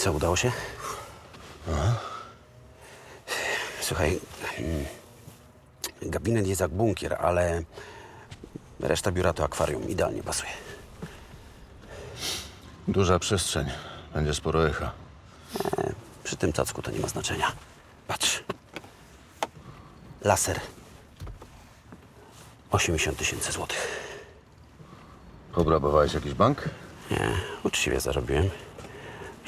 Co, udało się? Słuchaj, mm, gabinet jest jak bunkier, ale reszta biura to akwarium. Idealnie pasuje. Duża przestrzeń. Będzie sporo echa. Przy tym cacku to nie ma znaczenia. Patrz. Laser. 80 tysięcy złotych. Obrabowałeś jakiś bank? Nie, uczciwie zarobiłem.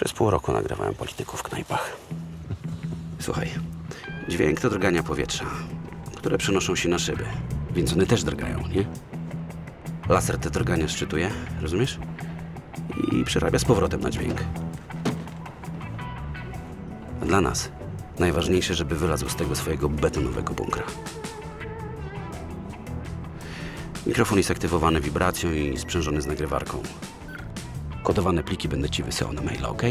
Przez pół roku nagrywałem polityków w knajpach. Słuchaj, dźwięk to drgania powietrza, które przenoszą się na szyby, więc one też drgają, nie? Laser te drgania szczytuje, rozumiesz? I przerabia z powrotem na dźwięk. A dla nas najważniejsze, żeby wylazł z tego swojego betonowego bunkra. Mikrofon jest aktywowany wibracją i sprzężony z nagrywarką. Kodowane pliki będę ci wysyłał na maila, ok?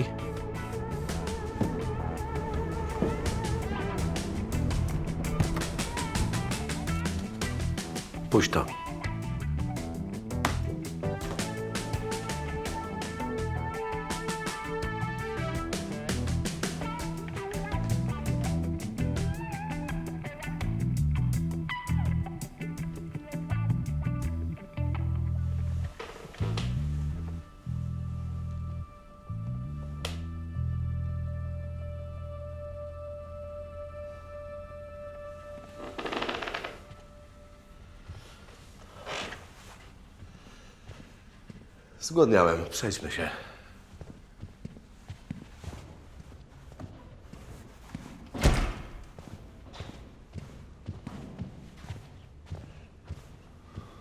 Puść to. Zgłodniałem. Przejdźmy się.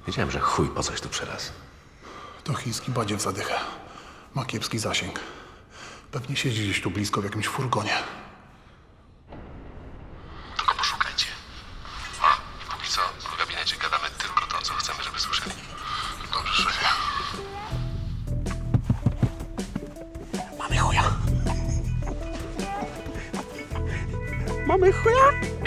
Wiedziałem, że chuj po coś tu przelaz. To chiński badziew zadycha. Ma kiepski zasięg. Pewnie siedzi gdzieś tu blisko w jakimś furgonie. Tylko poszukajcie. A, póki co w gabinecie gadamy tylko to, co chcemy, żeby słyszeli. Dobrze, szefie. 没喝呀